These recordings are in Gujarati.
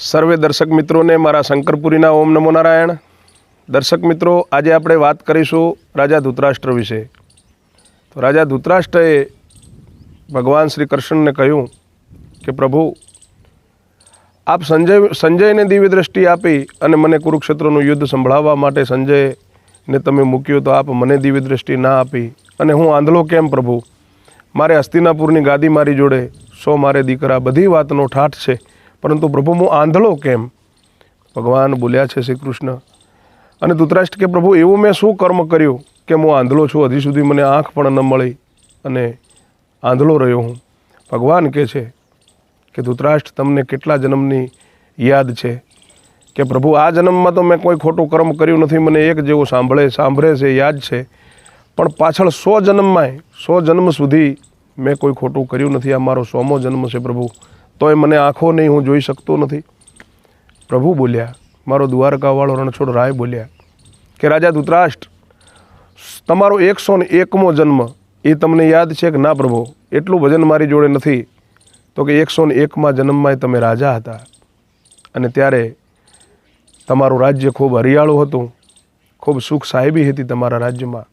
સર્વે દર્શક મિત્રોને મારા શંકરપુરીના ઓમ નમો નારાયણ. દર્શક મિત્રો, આજે આપણે વાત કરીશું રાજા ધૂતરાષ્ટ્ર વિશે. તો રાજા ધૂતરાષ્ટ્રએ ભગવાન શ્રી કૃષ્ણને કહ્યું કે, પ્રભુ, આપ સંજય, સંજયને દિવ્ય દ્રષ્ટિ આપી અને મને કુરુક્ષેત્રનું યુદ્ધ સંભળાવવા માટે સંજયને તમે મૂક્યો તો આપ મને દિવ્ય દ્રષ્ટિ ના આપી. અને હું આંધળો કેમ, પ્રભુ? મારે હસ્તિનાપુરની ગાદી મારી જોડે. સો મારે દીકરા, બધી વાતનો ઠાઠ છે. પરંતુ પ્રભુ હું આંધળો કેમ? ભગવાન બોલ્યા છે શ્રી કૃષ્ણ અને ધૃતરાષ્ટ્ર કે પ્રભુ, એવું મેં શું કર્મ કર્યું કે હું આંધળો છું? હજી સુધી મને આંખ પણ ન મળી અને આંધળો રહ્યો હું. ભગવાન કહે છે કે, ધૃતરાષ્ટ્ર, તમને કેટલા જન્મની યાદ છે? કે, પ્રભુ, આ જન્મમાં તો મેં કોઈ ખોટું કર્મ કર્યું નથી. મને એક જેવું સાંભળે સાંભળે છે, યાદ છે. પણ પાછળ સો જન્મમાંય, સો જન્મ સુધી મેં કોઈ ખોટું કર્યું નથી. આ મારો સોમો જન્મ છે, પ્રભુ. તોય મને આંખો નહીં, હું જોઈ શકતો નથી. પ્રભુ બોલ્યા, મારો દ્વારકાવાળો રણછોડ રાય બોલ્યા કે રાજા ધૂતરાષ્ટ્ર, તમારો એકસો ને એકમો જન્મ, એ તમને યાદ છે કે ના પ્રભુ? એટલું ભજન મારી જોડે નથી. તો કે એકસો ને એકમાં જન્મમાં તમે રાજા હતા. અને ત્યારે તમારું રાજ્ય ખૂબ હરિયાળું હતું. ખૂબ સુખ સાહેબી હતી તમારા રાજ્યમાં.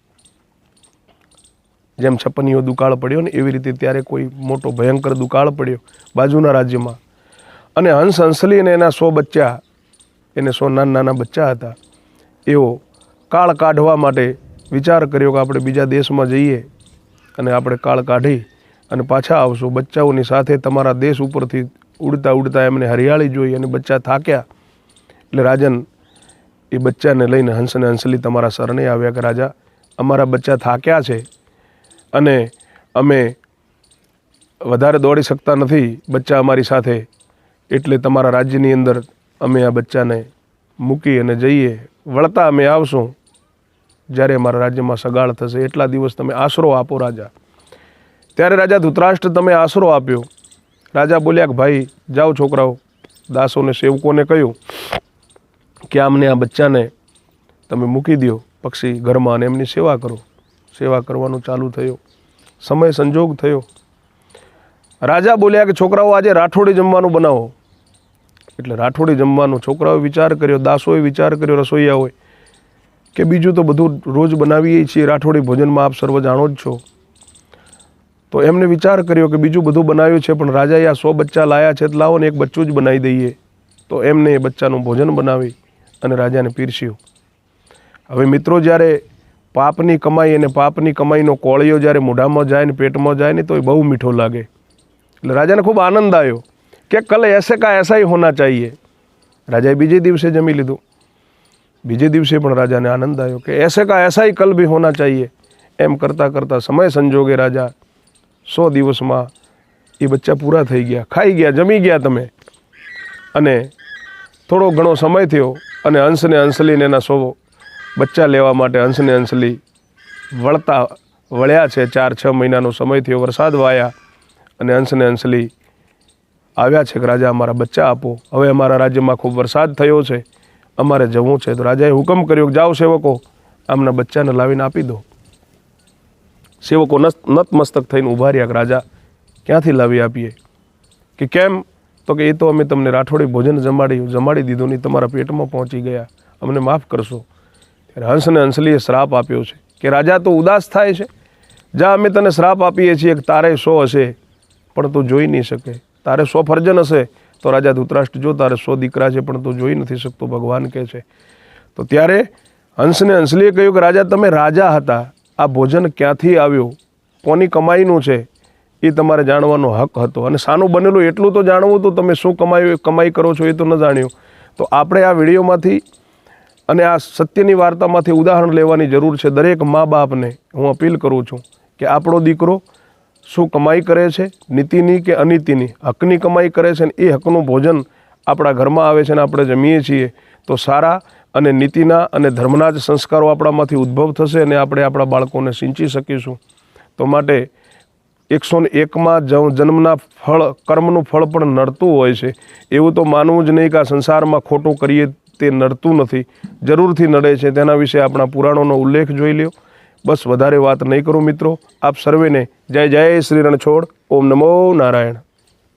જેમ છપ્પનીઓ દુકાળ પડ્યો ને એવી રીતે ત્યારે કોઈ મોટો ભયંકર દુકાળ પડ્યો બાજુના રાજ્યમાં. અને હંસ હંસલી અને એના સો બચ્ચા, એને સો નાના નાના બચ્ચા હતા. એઓ કાળ કાઢવા માટે વિચાર કર્યો કે આપણે બીજા દેશમાં જઈએ અને આપણે કાળ કાઢી અને પાછા આવશું. બચ્ચાઓની સાથે તમારા દેશ ઉપરથી ઉડતા ઉડતા એમને હરિયાળી જોઈ અને બચ્ચા થાક્યા. એટલે રાજન એ બચ્ચાને લઈને હંસ અને હંસલી તમારા શરણે આવ્યા કે, રાજા, અમારા બચ્ચા થાક્યા છે. અને અમે વધારે દોડી શકતા નથી બચ્ચા અમારી સાથે. એટલે તમારા રાજ્યની અંદર અમે આ બચ્ચાને મૂકી અને જઈએ. વળતા અમે આવશું જ્યારે અમારા રાજ્યમાં સગાળ થશે. એટલા દિવસ તમે આશરો આપો રાજા. ત્યારે રાજા ધૃતરાષ્ટ્ર તમે આશરો આપ્યો. રાજા બોલ્યા કે, ભાઈ, જાઓ છોકરાઓ. દાસોને, સેવકોને કહ્યું કે, આમને આ બચ્ચાને તમે મૂકી દો પક્ષી ઘરમાં અને એમની સેવા કરો. સેવા કરવાનું ચાલુ થયું. સમય સંજોગ થયો. રાજા બોલ્યા કે, છોકરાઓ, આજે રાઠોડી જમવાનું બનાવો. એટલે રાઠોડી જમવાનું છોકરાઓએ વિચાર કર્યો, દાસોએ વિચાર કર્યો, રસોઈયાઓએ, કે બીજું તો બધું રોજ બનાવીએ છીએ, રાઠોડી ભોજનમાં આપ સર્વ જાણો જ છો. તો એમને વિચાર કર્યો કે, બીજું બધું બનાવ્યું છે, પણ રાજાએ આ સો બચ્ચા લાયા છે તો લાવો ને એક બચ્ચું જ બનાવી દઈએ. તો એમને એ બચ્ચાનું ભોજન બનાવી અને રાજાને પીરસ્યું. હવે મિત્રો, જ્યારે પાપની કમાઈ અને પાપની કમાઈનો કોળિયો જ્યારે મોઢામાં જાય ને પેટમાં જાય ને તો એ બહુ મીઠો લાગે. એટલે રાજાને ખૂબ આનંદ આવ્યો કે કલ એસે કા એસા ही હોના ચાહીએ. રાજાએ બીજે દિવસે જમી લીધું. બીજે દિવસે પણ રાજાને આનંદ આવ્યો કે એસે કા એસા કલ બી હોના ચાહીએ. એમ કરતાં કરતાં સમય સંજોગે રાજા સો દિવસમાં એ બચ્ચા પૂરા થઈ ગયા, ખાઈ ગયા, જમી ગયા તમે. અને થોડો ઘણો સમય થયો અને હંસને હંસલીને એના સો બચ્ચા લેવા માટે હંસને હંસલી વળતા વળ્યા છે. ચાર છ મહિનાનો સમય થયો. વરસાદ વાયા અને હંસને હંસલી આવ્યા છે કે રાજા અમારા બચ્ચા આપો. હવે અમારા રાજ્યમાં ખૂબ વરસાદ થયો છે. અમારે જવું છે. તો રાજાએ હુકમ કર્યો કે જાઓ સેવકો, આમના બચ્ચાને લાવીને આપી દો. સેવકો નત નતમસ્તક થઈને ઊભા રહ્યા કે રાજા, ક્યાંથી લાવી આપીએ? કે કેમ? તો કે એ તો અમે તમને રાઠોડી ભોજન જમાડી જમાડી દીધું નહીં તમારા પેટમાં પહોંચી ગયા. અમને માફ કરશો. ત્યારે હંસ હંસલીએ શ્રાપ આપ્યો છે કે રાજા તો ઉદાસ થાય છે? જા, અમે તને શ્રાપ આપીએ છીએ કે તારે સો હશે, પણ તું જોઈ નહીં શકે. તારે સો ફરજન હશે, તો રાજા ધૂતરાષ્ટ્ર, જો તારે સો દીકરા છે, પણ તું જોઈ નથી શકતો, ભગવાન કહે છે. તો ત્યારે હંસને હંસલીએ કહ્યું કે રાજા, તમે રાજા હતા. આ ભોજન ક્યાંથી આવ્યું? કોની કમાઈનું છે? એ તમારે જાણવાનો હક હતો. અને સાનું બનેલું એટલું તો જાણવું તો તમે શું કમાયું કમાઈ કરો છો એ તો ન જાણ્યું. તો આપણે આ વિડીયોમાંથી અને આ સત્યની વાર્તામાંથી ઉદાહરણ લેવાની જરૂર છે દરેક મા બાપને હું અપીલ કરું છું કે આપણો દીકરો શું કમાઈ કરે છે? નીતિની કે અનીતિની? હકની કમાઈ કરે છે ને એ હકનું ભોજન આપણા ઘરમાં આવે છે ને આપણે જમીએ છીએ, તો સારા અને નીતિના અને ધર્મના જ સંસ્કારો આપણામાંથી ઉદ્ભવ થશે અને આપણે આપણા બાળકોને સિંચી શકીશું. તો માટે એકસો ને એકમાં જ જન્મના ફળ, કર્મનું ફળ પણ નડતું હોય છે. એવું તો માનવું જ નહીં કે આ સંસારમાં ખોટું કરીએ તે નડતું નથી. જરૂરથી નડે છે. તેના વિશે આપણા પુરાણોનો ઉલ્લેખ જોઈ લ્યો. બસ વધારે વાત નહીં કરું મિત્રો. આપ સર્વેને જય જય શ્રી રણછોડ. ઓમ નમો નારાયણ.